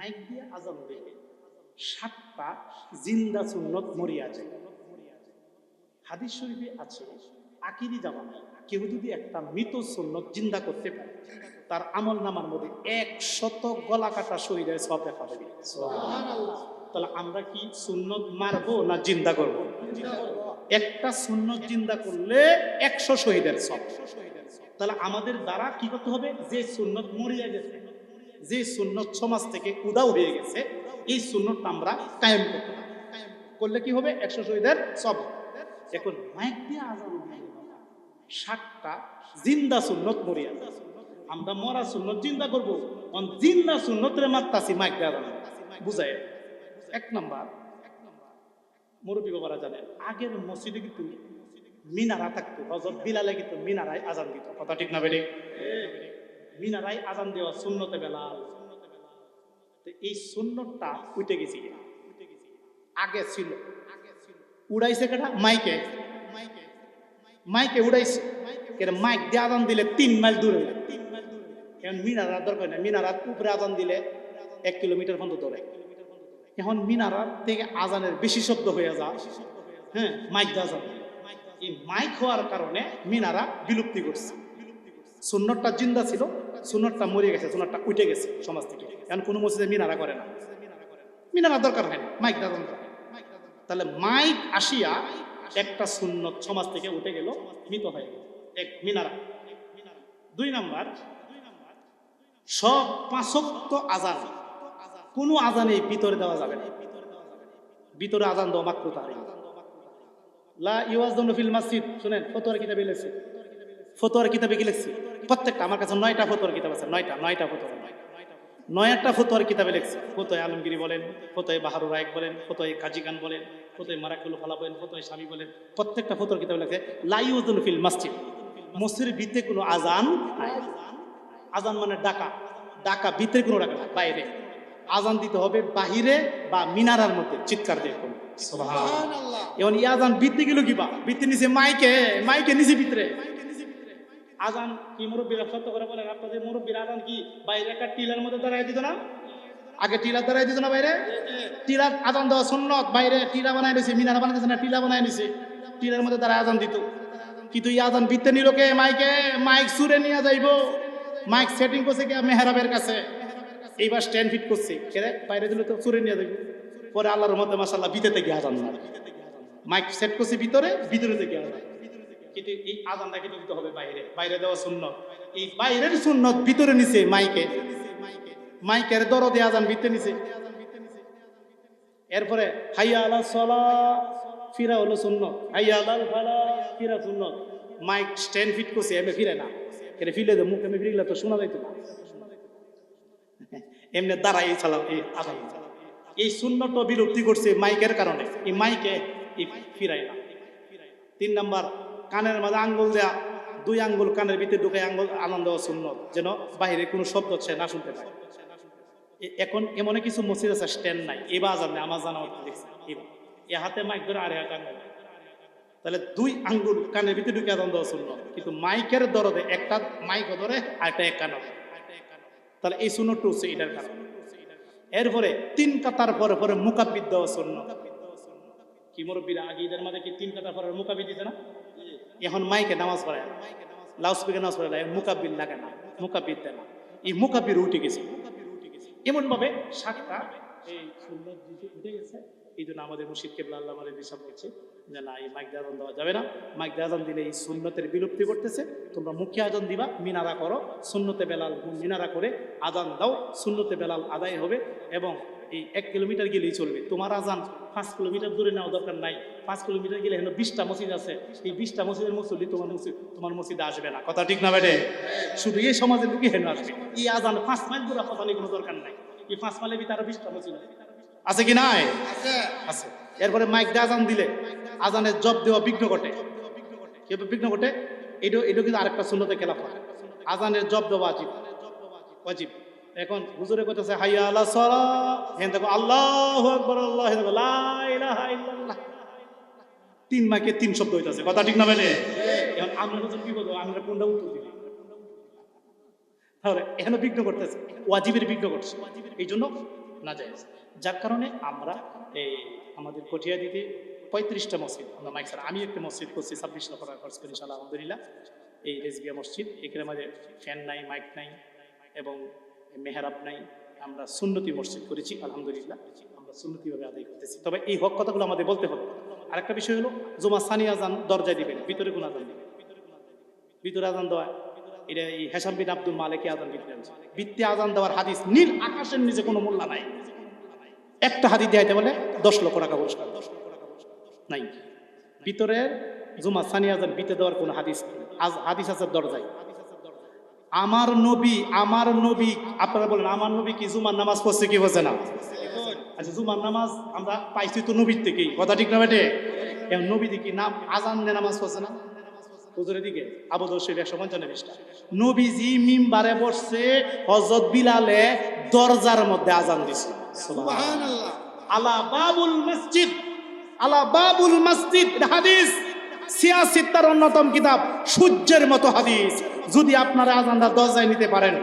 Mic দিয়ে আজান দিলে সাতটা জিন্দা সুন্নত মরিয়া যায়। হাদিস শরীফে আছে আকিরি জামানায় কেউ যদি একটা মৃত সুন্নত জিন্দা করতে পারে, তার আমল নামার মধ্যে একশত গলা কাটা শরীরের সব দেখা যাবে তাহলে আমরা কি সুন্নত মারবো না জিন্দা করব? একটা সুন্নত জিন্দা করলে একশো শহীদের সব। তাহলে আমাদের দ্বারা কি করতে হবে? যে সুন্নত মরিয়া গেছে যে সুন্নত সমাজ থেকে উদাও হয়ে গেছে, এই সুন্নতটা আমরা কায়েম করতে হবে করলে কি হবে? একশো শহীদের সব এখন ষাটটা জিন্দা সুন্নত মরিয়া আমরা মরা সুন্নত জিন্দা করব। জিন্দা সুন্নতরে মারতাছি মাইক দিয়ে আজান। বুঝায়? এক নাম্বার, মুরব্বী বাবারা জানেন, আগের মসজিদে কিন্তু মিনারা থাকতো। হজরত বিলালে কিন্তু মিনারায় আজান দিত। কথা ঠিক না বেড়ে? মিনারায় আজান দেওয়া সুন্নতে বেলাল এই সুন্নতটা উঠে গেছি আগে ছিল। উড়াইছে কেটা? মাইকে। মাইকে উড়াইছে। মাইক দিয়ে আজান দিলে তিন মাইল দূরে তিন মাইল দূরে এখন মিনারার দরকার নাই। মিনারার উপরে আজান দিলে এক কিলোমিটার পর্যন্ত দৌড়ায় এখন মিনারার থেকে আজানের বেশি শব্দ হয়ে যা হ্যাঁ মাইক দিয়ে আজান। এই মাইক হওয়ার কারণে মিনারা বিলুপ্তি করছে। সুন্নতটা জিন্দা ছিল। সুন্নতটা মরে গেছে, সুন্নতটা উঠে গেছে সমাজ থেকে। এখন কোনো মসজিদে মিনারা করে না। মিনারা দরকার হয় না, মাইক দেয়। তাহলে মাইক আসিয়া একটা সুন্নত সমাজ থেকে উঠে গেল, মৃত হয়ে গেল। এক মিনারা। দুই নাম্বার, সব পাঁচক্ত আজান। কোনো আজানে ভিতরে দেওয়া যাবে না। ভিতরে আজান দেওয়া মাত্র তাহারি লা ইওয়াজ ফিল মসজিদ। শুনেন, ফতোয়ার কিতাবে লিখছে। ফতোয়ার কিতাবে কি লিখছে? প্রত্যেকটা আমার কাছে নয়টা ফতোয়ার কিতাব আছে নয়টা নয়টা ফতোয়ার। নয়টা ফতোয়ার কিতাবে লিখছে। ফতোয় আলমগিরি বলেন ফতোয় বাহারুর রায়ক বলেন ফতোয় কাজী খান বলেন ফতোয় মারাকুল ফালা বলেন ফতোয় স্বামী বলেন প্রত্যেকটা ফতোয়ার কিতাবে লিখছে লা ইওয়াজ ফিল মসজিদ। মসজিদের ভিতরে কোনো আজান নাই। আজান মানে ডাকা। ডাকা ভিতরে কোনো ডাকা বাইরে। আজান দিতে হবে বাহিরে বা মিনারার মধ্যে চিৎকার দিয়ে। সুবহানাল্লাহ। এখন এই আজান বিতে গেল কি বা নিচে মাইকে মাইকে নিচে ভিতরে। আজান কি মুরব্বীরা সত্য করে বলেন আপনাদের মুরব্বীর আজান কি? বাইরে একটা টিলার মধ্যে দাঁড়াই দিত না? আগে টিলা দাঁড়াই দিত না বাইরে? টিলা আজান দেওয়া সুন্নত, বাইরে টিলা বানাই দিছে মিনার বানাই দিছে না, টিলা বানাই দিছে টিলার মধ্যে দাঁড়ায় আজান দিত। কিন্তু আজান বিতে নিল কে? মাইকে, মাইক সুরে নিয়ে যাইব। মাইক সেটিং করছে কে? মেহরাবের কাছে। এইবার স্ট্যান্ড ফিট করছে। কেরে বাইরে দিলে তো সুরে নিয়ে যাইব। পরে আল্লাহর মতে মাসাল্লাহ বিতে থেকে আজান মাইক সেট করছে ভিতরে ভিতরে থেকে আজান। কিন্তু এই আজানটা কিন্তু দিতে হবে বাইরে। বাইরে দেওয়া সুন্নত। এই বাইরের সুন্নত ভিতরে নিছে মাইকে। মাইকের দরদে আজান ভিতরে নিছে। এরপরে, হাইয়া আলা সলা, ফিরা হলো সুন্নত। হাইয়া আলাল ফালা, ফিরা সুন্নত। মাইক স্ট্যান্ড ফিট করছে, এমনি ফিরে না। এটা ফিরে দে মুখ এমনি ফিরলে তো শোনা যাইতো না। এমনি দাঁড়াই চালাম এই আজান। এই শূন্যত বিরক্তি করছে মাইকের কারণে। এই মাইকে ফিরাই না। তিন নাম্বার কানের মাঝে আঙ্গুল দেয়া, দুই আঙ্গুল কানের ভিতরে ঢুকে আঙ্গুল, আনন্দ শূন্য যেন বাইরে কোনো শব্দ সে না শুনতে পায়। এখন এমন কিছু মসজিদ আছে স্ট্যান্ড নাই। এবার জানে আমার জানা এ হাতে মাইক ধরে আর আঙ্গুল। তাহলে দুই আঙ্গুল কানের ভিতরে ঢুকে আনন্দ শূন্য কিন্তু মাইকের দরদে একটা মাইক ধরে আর একটা এক কান তাহলে এই শূন্যটা হচ্ছে এটার কারণ। এরপরে তিন কাতার পরে পরে মুকাব্বিদ দেওয়া শূন্য কি মুরব্বীরা আগে ঈদের মাঝে কি তিন কাতার পরে মুকাব্বিদ দিতে না? এখন মাইকে নামাজ পড়ে লাউড স্পিকার নামাজ পড়ে না মুকাব্বিদ লাগে না মুকাব্বিদ দেয় না। এই মুকাব্বির উঠে গেছে। এমন ভাবে সাতটা, এই সুন্দর উঠে গেছে। এই জন্য আমাদের মুর্শিদ কেবলা আল্লাহ আমাদের দিশাব করছে যে না, এই মাইক আজান দেওয়া যাবে না। মাইক আজান দিলে এই সুন্নতের বিলুপ্তি করতেছে তোমরা মুখে আজান দিবা, মিনারা করো। সুন্নতে বেলাল মিনারা করে আজান দাও। সুন্নতে বেলাল আদায় হবে এবং এই এক কিলোমিটার গেলেই চলবে। তোমার আজান পাঁচ কিলোমিটার দূরে নেওয়া দরকার নাই। পাঁচ কিলোমিটার গেলে এখানে বিশটা মসজিদ আছে। এই বিশটা মসজিদের মুসল্লি তোমার মসজিদ তোমার মসজিদে আসবে না। কথা ঠিক না বেটে? শুধু এই সমাজের লোকই হেন আসবে। এই আজান পাঁচ মাইল দূরে কথা নিয়ে কোনো দরকার নাই। এই পাঁচ মাইলের ভিতরে বিশটা মসজিদ আছে। আছে কি নাই? আছে। এরপরে মাইক দিয়ে আজান দিলে আজানের জব দেওয়া বিঘ্ন ঘটে। বিঘ্ন ঘটে? এটা এটা কিন্তু আরেকটা শূন্যতে খেলা হয় আজানের জব দেওয়া অজিব অজিব এখন হুজুরে কইতেছে, হাইয়া আলা সলা। হেন দেখো, আল্লাহু আকবার, আল্লাহ হেন দেখো লা ইলাহা ইল্লাল্লাহ। তিন মাইকে তিন শব্দ হইতাছে। কথা ঠিক না বেলে? এখন আমরা নতুন কি বলব? আমরা কোনটা উত্তর দিবি? তাহলে এখানে বিঘ্ন করতেছে, ওয়াজিবের বিঘ্ন করছে। এই জন্য না যায়। যার কারণে আমরা এই আমাদের কটিয়া দিতে পঁয়ত্রিশটা মসজিদ আমরা মাইক আমি একটা মসজিদ করছি, ছাব্বিশ লক্ষ টাকা খরচ করি ইনশাল্লাহ আলহামদুলিল্লাহ। এই রেজবিয়া মসজিদ, এখানে আমাদের ফ্যান নাই, মাইক নাই, এবং মেহরাব নাই, আমরা সুন্নতি মসজিদ করেছি, আলহামদুলিল্লাহ। আমরা সুন্নতিভাবে আদায় করতেছি। তবে এই হক কথাগুলো আমাদের বলতে হবে। আরেকটা বিষয় হলো, জুমা সানি আজান দরজায় দিবেন, ভিতরে কোন আজান দিবেন ভিতরে আজান দেওয়া, এটা এই হেসাম বিন আব্দুল মালিক আজান দিতে বৃত্তি আজান দেওয়ার হাদিস নীল আকাশের নিচে কোনো মূল্য নাই। একটা হাদিস দেখাইতে বলে দশ লক্ষ টাকা পুরস্কার। দশ লক্ষ টাকা পুরস্কার নাই। ভিতরের জুমা সানি আজান বিতে দেওয়ার কোনো হাদিস আজ হাদিস আছে দরজায়। আমার নবী আমার নবী আপনারা বলেন আমার নবী কি জুমার নামাজ পড়ছে কি বলছে না? আচ্ছা জুমার নামাজ আমরা পাইছি তো নবীর থেকেই কথা ঠিক না বেটে এখন নবী দেখি নাম আজান দিয়ে নামাজ পড়ছে না? হুজুরের দিকে একশো পঞ্চান্ন পৃষ্ঠা। নবীজি মিম্বারে বসছে হজরত বিলালে দরজার মধ্যে আজান দিছে। আলা বাবুল মসজিদ আলা বাবুল মসজিদ হাদিস। সিয়াসিত্তার অন্যতম কিতাব সূর্যের মতো হাদিস। যদি আপনারা আজানটা দরজায় নিতে পারেন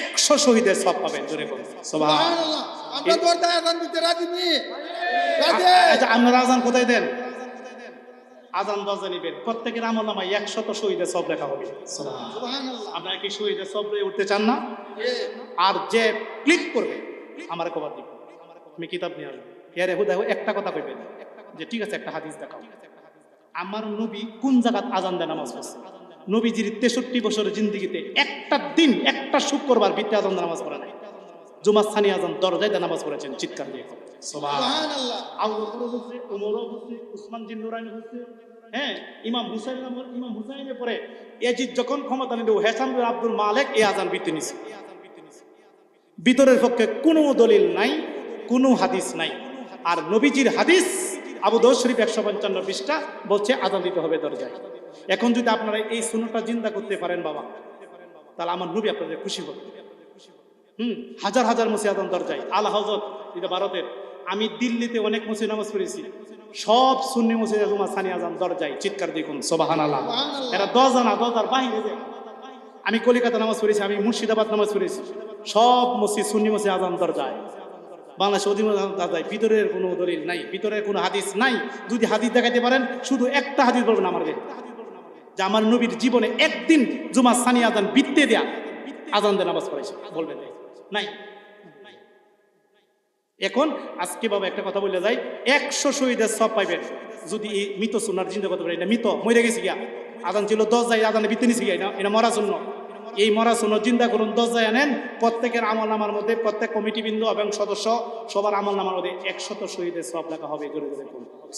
একশো শহীদের সব পাবেন জোরে আচ্ছা আপনারা আজান কোথায় দেন? আজান দরজা নিবেন। প্রত্যেকের আমল নামায় একশত শহীদের সব লেখা হবে আপনারা কি শহীদের সব উঠতে চান না? আর যে ক্লিক করবে আমার কবার দিব। আমি কিতাব নিয়ে আসব। একটা কথা কইবে যে ঠিক আছে একটা হাদিস দেখাও। আমার নবী কোন জায়গাত আজান দেয় নামাজ পড়ছে? নবীজির তেষট্টি বছরের জিন্দিগিতে একটা দিন একটা শুক্রবার বিতে আজান দিয়ে নামাজ পড়ে নাই। জুমা স্থানীয় আজান দরজায় নামাজ পড়েছেন চিৎকার দিয়ে। উসমান হ্যাঁ ইমাম হুসাইন ইমাম পরে এজিদ যখন ক্ষমতা নিল হেসাম আব্দুল মালেক এই আজান বিতে নিছে। ভিতরের পক্ষে কোনো দলিল নাই কোনো হাদিস নাই। আর নবীজির হাদিস আবু দৌদ শরীফ একশো পঞ্চান্ন পৃষ্ঠা বলছে আজান দিতে হবে দরজায়। এখন যদি আপনারা এই সুনোটা চিন্তা করতে পারেন বাবা তাহলে আমার নবী আপনাদের খুশি হবে। হুম হাজার হাজার মসি আজান দরজায়। আল হজরত এটা ভারতের আমি দিল্লিতে অনেক মসি নামাজ পড়েছি। সব সুন্নি মসজিদ তোমার সানি আজান দরজায় চিৎকার দেখুন সোবাহান আল্লাহ এরা দশ জানা দশ আর বাহিরে যায়। আমি কলিকাতা নামাজ পড়েছি আমি মুর্শিদাবাদ নামাজ পড়েছি। সব মসজিদ সুন্নি মসজিদ আজান দরজায়। বাংলাদেশ অধীন দরজায় ভিতরের কোনো দলিল নাই, ভিতরের কোনো হাদিস নাই। যদি হাদিস দেখাইতে পারেন, শুধু একটা হাদিস বলবেন আমার দেখ যে আমার নবীর জীবনে একদিন জুমা সানি আজান বিত্তে দেয়া আজান দিয়ে নামাজ পড়েছে বলবেন নাই। এখন আজকে বাবা একটা কথা বলে যাই, একশো শহীদের সব পাইবেন। যদি মৃত সোনার চিন্তা করতে পারি এটা মৃত, মরে গেছি গিয়া। আদান ছিল দশ যায় আদানে বিতে নিছি গিয়া, এটা মরা শূন্য এই মরা শূন্য চিন্তা করুন দশ যায় আনেন। প্রত্যেকের আমল নামার মধ্যে প্রত্যেক কমিটি বিন্দু এবং সদস্য সবার আমল নামার মধ্যে একশত শহীদের সব লেখা হবে করুন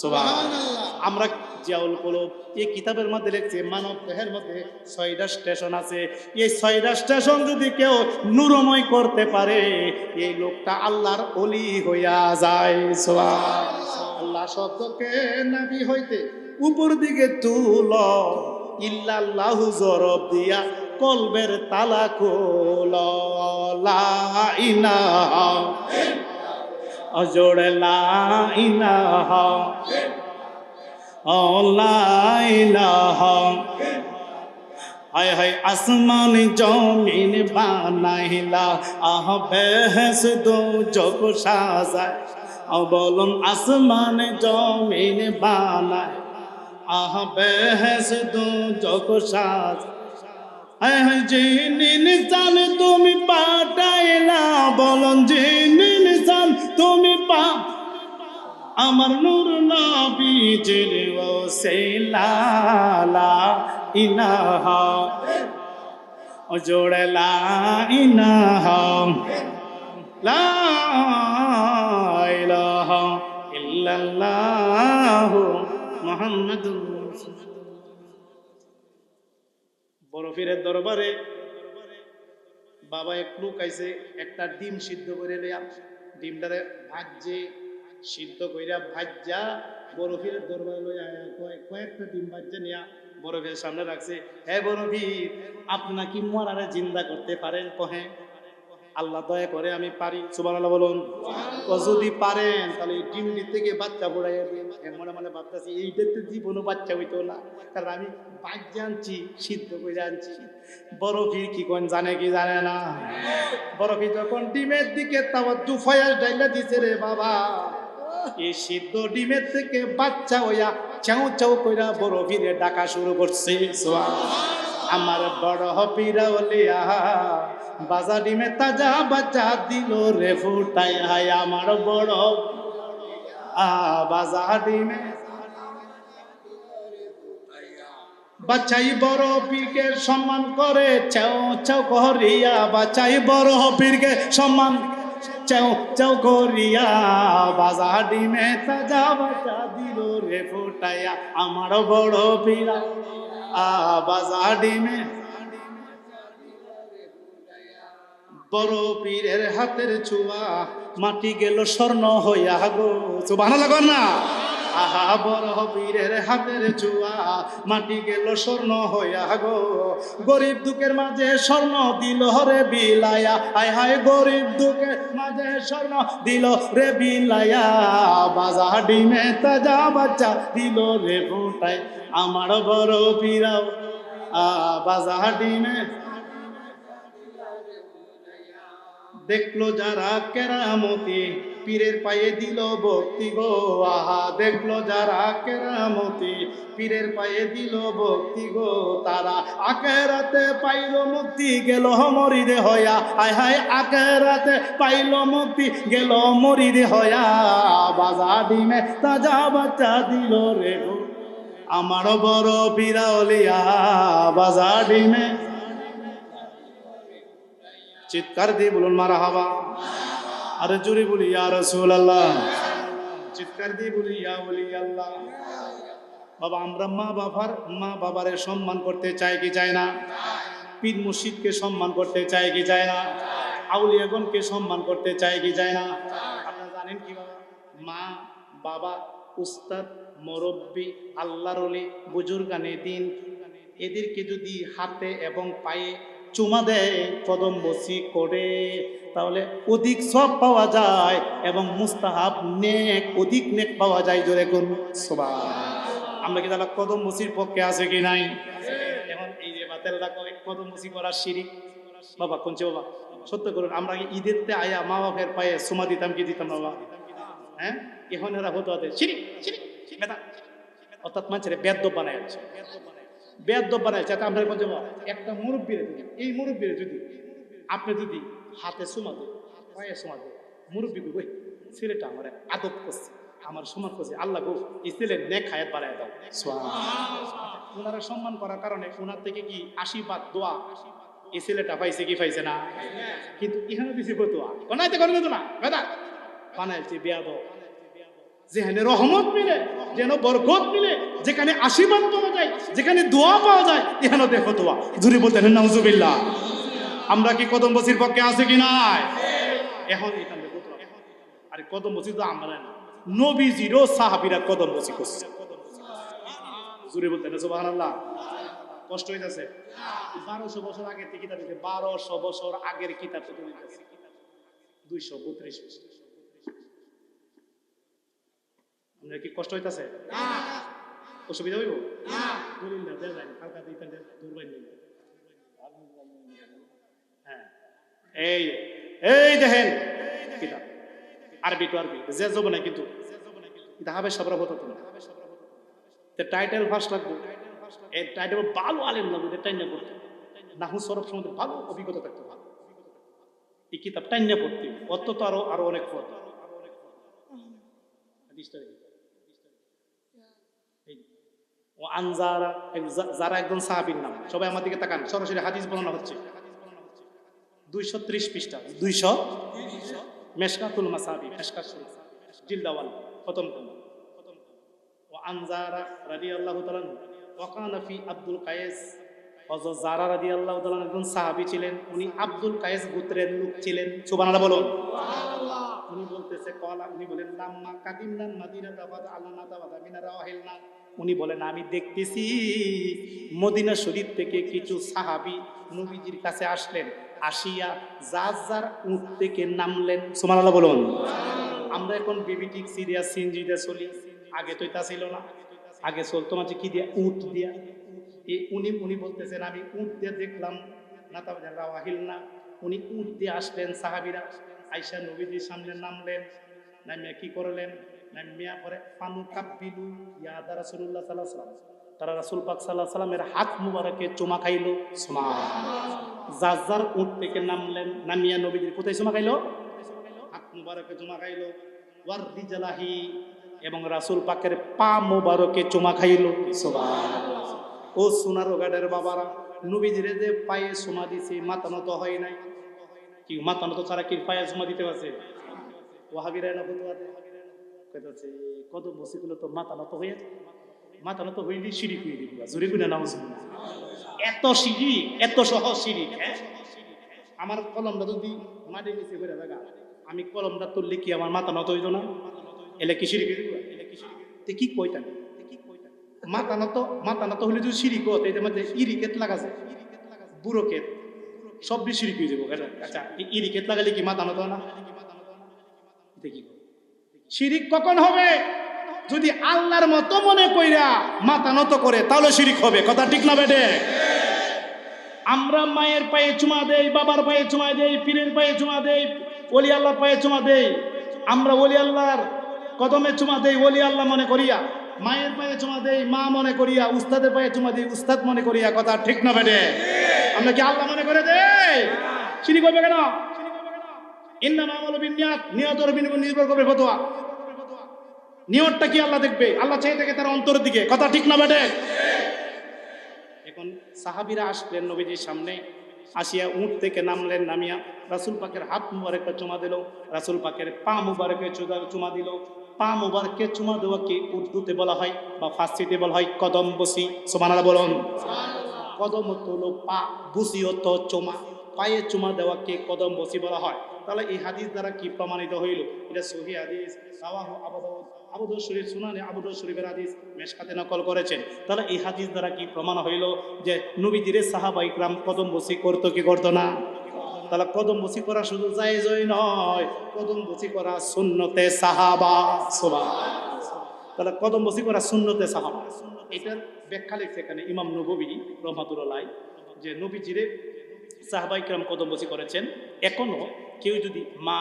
সুবহানাল্লাহ। আমরা জিয়াউল কলব এই কিতাবের মধ্যে লিখছে মানব দেহের মধ্যে ছয়টা স্টেশন আছে। এই ছয়টা স্টেশন যদি কেউ নুরময় করতে পারে এই লোকটা আল্লাহর অলি হইয়া যায়। আল্লাহ শব্দকে নাবি হইতে উপর দিকে তুল। ইল্লাল্লাহু জরব দিয়া কলবের তালা খোল অজোড় লা ইলাহা হায় হায় আসমান জমিন বানাইলা, আহ বেহেস দো জগ সাজায় আহ বলুন আসমান জমিন বানায় আহ বেহেস দো যোগ সাজ চান তুমি পাঠাইলা, বলুন জিনিন চান তুমি পা। আমার নূর নবীজির ওসিলা লা ইলাহা। ও জোড়ে লা ইলাহা। লা ইলাহা ইল্লাল্লাহ বরফিরের দরবারে বাবা এক লোক আইছে, একটা ডিম সিদ্ধ করে লিয়া ডিমটারে ভাজছে, সিদ্ধ কইরা ভাজ্যা বরফির দরবারে কয়েকটা ডিম ভাজছে নিয়া বরফের সামনে রাখছে। হ্যাঁ বরফির আপনার কি মরারে জিন্দা করতে পারেন কহে? আল্লাহ দয়া করে আমি পারি, সুবহানাল্লাহ বলুন। ও যদি পারেন, তাহলে এই ডিমটি থেকে বাচ্চা পড়াইয়া এ মনে মনে ভাবতেছি এইটাতে জীবনও বাচ্চা হইতো না। কারণ আমি বাচ্চা আনছি, সিদ্ধ করে আনছি। বরফির কি কোন জানে কি জানে না। বরফি যখন ডিমের দিকে তাও দু ফয়াস ডাইলা দিছে রে বাবা। এই সিদ্ধ ডিমের থেকে বাচ্চা হইয়া চাউ চাউ কইরা বরফিরে ডাকা শুরু করছে। আমার বড় হপিরা ওলিয়া বাজা ডিমে তাজা বাচ্চা দিল রে ফুটাই হাই আমার বড়। আ বাজা ডিমে বাচ্চাই বড় পীরকে সম্মান করে, চাও চাও করিয়া বাচ্চাই বড় পীরকে সম্মান চাও চাও করিয়া বাজা ডিমে তাজা বাচ্চা দিল রে ফুটাইয়া, আমার বড় পীরা। আ বাজা ডিমে বড় পীরের হাতের ছোঁয়া মাটি গেল স্বর্ণ হইয়া গো। সুবাহ লাগো না। আহা, বড় পীরের হাতের ছোঁয়া মাটি গেল স্বর্ণ হইয়া গো। গরিব দুঃখের মাঝে স্বর্ণ দিল রে বিলায়া। হায় হায়, গরিব দুঃখের মাঝে স্বর্ণ দিল রে বিলায়া। বাজা ডিমে তাজা বাচ্চা দিল রে ফুটাই আমার বড় পীরাও, আ বাজা ডিমে দেখল যারা কেরামতি, পীরের পায়ে দিল ভক্তি গো, আহা, দেখল যারা কেরামতি, পীরের পায়ে দিল ভক্তি গো, তারা আকেরাতে পাইল মুক্তি, গেল মরিদে হয়া হায় হায় আকেরাতে পাইল মুক্তি, গেল মরিদে হয়া বাজা ডিমে তাজা বাচ্চা দিল রে আমার বড় বিরাউলিয়া বাজা ডিমে চিৎকার দিয়ে বলুন মারা হাবা আরে জোরে বলি, ইয়া রসুল আল্লাহ চিৎকার দিয়ে বলি, ইয়া বলি আল্লাহ বাবা, আমরা মা বাবার, মা বাবারে সম্মান করতে চাই কি চাই না? পীর মুর্শিদকে সম্মান করতে চাই কি চাই না? আউলিয়াগণকে সম্মান করতে চাই কি চাই না? আপনারা জানেন কি বাবা? মা, বাবা, উস্তাদ, মুরব্বী, আল্লাহর অলি বুজুর্গানে দিন। এদেরকে যদি হাতে এবং পায়ে চুমা দেয় কদম বসি করে। তাহলে অধিক সব পাওয়া যায় এবং মুস্তাহাব নেক, অধিক নেক পাওয়া যায়, জোরে কোন সবা আমরা কি তাহলে কদম বসির পক্ষে আছে কি নাই? এখন এই যে বাতেলরা কয় কদম বসি করার শিরিক বাবা, কোনছে বাবা? সত্য করুন, আমরা কি ঈদেরতে আয়া মা বাপের পায়ে সুমা দিতাম কি দিতাম বাবা? হ্যাঁ? এখন এরা হতো শিরিক শিরিক বেদা অর্থাৎ মানুষের বেদ্য বানায় আছে বেদ্য বানায় যাতে আমরা কোন একটা মুরব্বীরে যদি এই মুরব্বীরে যদি, আপনি যদি হাতে সুমা দেন, পায়ে সুমা দেন, মুরব্বী গো ছেলেটা আমার আদব করছে, আমার সম্মান করছে। আল্লাহ গো, এই ছেলে নেক হায়াত বাড়ায় দাও। ওনারা সম্মান করার কারণে ওনার থেকে কি আশীর্বাদ, দোয়া? এই ছেলেটা পাইছে কি পাইছে না? কিন্তু ইহানো দিছে ফতুয়া। বানাইতে করবে তো না। বেদা, বানাইছে বেয়াদ যেখানে রহমত মিলে, যেন বরকত মিলে যেখানে আশীর্বাদ পাওয়া যায়, যেখানে দোয়া পাওয়া যায়, এখানে দেখো দোয়া। জুড়ে বলতেন নাউজুবিল্লাহ। আমরা কি কদম বসির পক্ষে আছে কি নাই? এখন এখান। আরে কদম বসি তো আমরা না। নবীজিরও সাহাবিরা কদম বসি করছে জুড়ে বলতেন সুবহানাল্লাহ। কষ্ট হইতেছে? বারোশো বছর থেকে কিতাব বারোশো বছর আগের কিতাব দুইশো বত্রিশ আপনার কি কষ্ট হইতাছে? অসুবিধা হইব দলিল না দেয়া যায় না হালকা দিয়ে তাহলে নেই হ্যাঁ এই এই দেখেন কিতাব আরবি টু আরবি যে যাব না কিন্তু এটা হবে সবরা হতো না তো টাইটেল ফার্স্ট লাগবে। এই টাইটেল ভালো আলেম লাগবে টাইনা পড়তে। নাহু সরব সম্বন্ধে ভালো অভিজ্ঞতা থাকতে ভালো এই কিতাব টাইনা পড়তে। অত তো আরও আরও অনেক পড় হাদিসটা ও আনজারা এক- যারা একজন সাহাবির নাম সবাই আমার দিকে তাকান সরাসরি হাদিস বর্ণনা হচ্ছে। দুইশো ত্রিশ পৃষ্ঠা। দুইশো? মেশকাতুল মাসাবি মেশকাত জিলদাওয়াল ও আনজারা রাদিয়াল্লাহু তাআলা ওয়াকানা ফি আব্দুল কায়েস হযরত জারা রাদিয়াল্লাহু তাআলা একজন সাহাবী ছিলেন উনি আব্দুল কায়েস গোত্রের লোক ছিলেন। সুবহানাল্লাহ বলুন। উনি বলতেছে কলা উনি বলেন লাম্মা কাদিমনান মাদিনা তাবাদ আল্লাহ তাবাদ মিনা রাহিলনা উনি বলেন আমি দেখতেছি মদিনা শরীফ থেকে কিছু সাহাবি নবীজির কাছে আসলেন আসিয়া যার যার উঠ থেকে নামলেন। সুমানাল্লাহ বলুন। আমরা এখন বিবিটি সিরিয়াস সিনজিতে চলি। আগে তো এটা ছিল না। আগে চলতো মাঝে কি দিয়া? উঠ দিয়া। উনি উনি বলতেছেন, আমি উঠ দিয়ে দেখলাম না রাওয়াহিল না। উনি উঠ দিয়ে আসলেন, সাহাবিরা আইসা নবীজির সামনে নামলেন, নামিয়া কি করলেন? নামিয়া পরে পানু কাব্বিলু ইয়াদা রাসূলুল্লাহ সাল্লাল্লাহু আলাইহি ওয়াসাল্লাম। তারা রাসূল পাক আলাইহি সাল্লামের হাত মুবারকে চুমা খাইল খাইলো যার যার উঠ থেকে নামলেন, নামিয়া নবীজির কোথায় চুমা খাইলো? হাত মুবারকে চুমা খাইলো। ওয়ার রিজালাহি, এবং রাসূল পাকের পা মুবারকে চুমা খাইলো সুবহানাল্লাহ ও সোনার গাডের বাবারা, নবীজিরে যে পায়ে সোমা দিছে, মাথা নত হয় নাই। কি, মাথা নত ছাড়া কি পায়ে চুমা দিতে পারছে? ওয়াহাবিরা না বলতে পারে কইতাছে কত বসিগুলো তো মাথা নত হয়ে মাথা নত হয়ে দিয়ে সিঁড়ি খুঁয়ে দিবি জোরে গুনে নাম এত সিঁড়ি এত সহজ সিঁড়ি হ্যাঁ? আমার কলমটা যদি মাটির নিচে করে থাকা, আমি কলমটা তুললে কি আমার মাথা নত হইতো না? এলে কি সিঁড়ি খুঁয়ে দিব তে কি কইতা মাথা নত মাথা নত হলে যদি সিঁড়ি কত এটার মধ্যে ইরি কেত লাগাছে। বুড়ো কেত সব দিয়ে সিঁড়ি খুঁয়ে যাব আচ্ছা ইরি কেত লাগালে কি মাথা নত হয় না? দেখি শিরিক কখন হবে? যদি আল্লাহর মতো মনে কইরা মাথা নত করে, তাহলে শিরিক হবে। কথা ঠিক না বেটে আমরা মায়ের পায়ে চুমা দেই, বাবার পায়ে চুমা দেই, পীরের পায়ে চুমা দেই, ওলি আল্লাহর পায়ে চুমা দেই। আমরা ওলি আল্লাহর কদমে চুমা দেই, ওলি আল্লাহ মনে করিয়া। মায়ের পায়ে চুমা দেই, মা মনে করিয়া, উস্তাদের পায়ে চুমা দেই, উস্তাদ মনে করিয়া, কথা ঠিক না বেটে? আমরা কি আল্লাহ মনে করে দেই? শিরিক হবে কেন? ইন্নামা আমালু বিনিয়াত নিয়তের বিনিময় নির্ভর করবে ফতোয়া। নিয়তটা কি আল্লাহ দেখবে? আল্লাহ চাই থাকে তার অন্তরের দিকে। কথা ঠিক না বেটে? এখন সাহাবিরা আসলেন নবীজির সামনে, আসিয়া উঁট থেকে নামলেন, নামিয়া রাসুল পাকের হাত মুবারকে চুমা দিল, রাসুল পাকের পা মুবারকে চুমা দিল। পা মুবারকে চুমা দেওয়াকে উর্দুতে বলা হয় বা ফার্সিতে বলা হয় কদম বসি। সোমানারা বলুন। কদম তোলো পা বুসিও তো চুমা। পায়ে চুমা দেওয়াকে কদম বসি বলা হয়। তাহলে এই হাদিস দ্বারা কি প্রমাণিত হইল? এটা সহি হাদিস। রাওয়াহু আবু দাউদ আবু দাউদ শরীফ, সুনানে আবু দাউদ শরীফের হাদিস মেশকাতে নকল করেছেন। তাহলে এই হাদিস দ্বারা কি প্রমাণ হইল যে নবীজিরে সাহাবা ইকরাম কদম বসি করতো কি করতো না? তাহলে কদম বসি করা শুধু জায়েজই নয়, কদম বসি করা শূন্যতে সাহাবা সুবহানাল্লাহ তাহলে কদম বসি করা শূন্যতে সাহাবা। এটার ব্যাখ্যা লিখছে এখানে ইমাম নবী রহমাতুল্লাহ যে নবীজিরে সাহাবাইকরাম কদম বসি করেছেন, এখনও কেউ যদি মা,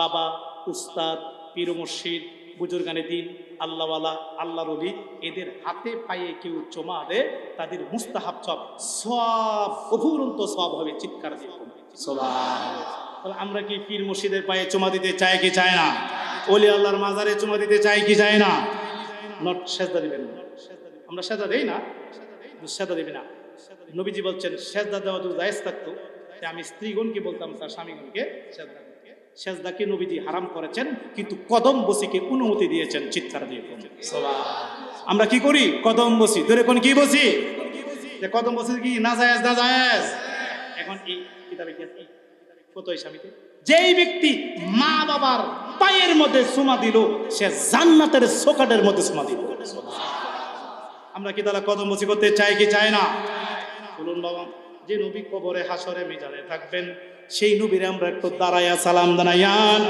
বাবা, উস্তাদ, পীর মুর্শিদ, বুজুর্গানে দিন, আল্লাহওয়ালা আল্লাহ রলি এদের হাতে পায়ে কেউ চমা দেয়, তাদের মুস্তাহাব সব সব অভুরন্ত সব হবে, চিৎকার দিয়ে। আমরা কি পীর মুর্শিদের পায়ে চুমা দিতে চাই কি চায় না? ওলি আল্লাহর মাজারে চুমা দিতে চাই কি চায় না? আমরা না? না। নবীজি বলছেন, সেজদা দেওয়া থাকতো। আমি স্ত্রীগণকে বলতাম তার স্বামীগণকে সেজদা সেজদাকে নবীজি হারাম করেছেন? কিন্তু কদম বসিকে অনুমতি দিয়েছেন, চিৎকার দিয়ে আমরা কি করি? কদম বসি। ধরে কোন কি বসি? কদম বসি কি? না জায়েজ না জায়েজ। এখন এই কিতাবে কি আছে? কত স্বামীতে যেই ব্যক্তি মা বাবার পায়ের মধ্যে সুমা দিল, সে জান্নাতের সোকাটের মধ্যে সুমা দিল। আমরা কি তারা কদম বসি করতে চাই কি চাই না? বলুন বাবা, যে নবী কবরে হাসরে মিজানে থাকবেন, সেই নবীরে আমরা একটু দাঁড়াইয়া সালাম দানাইয়ান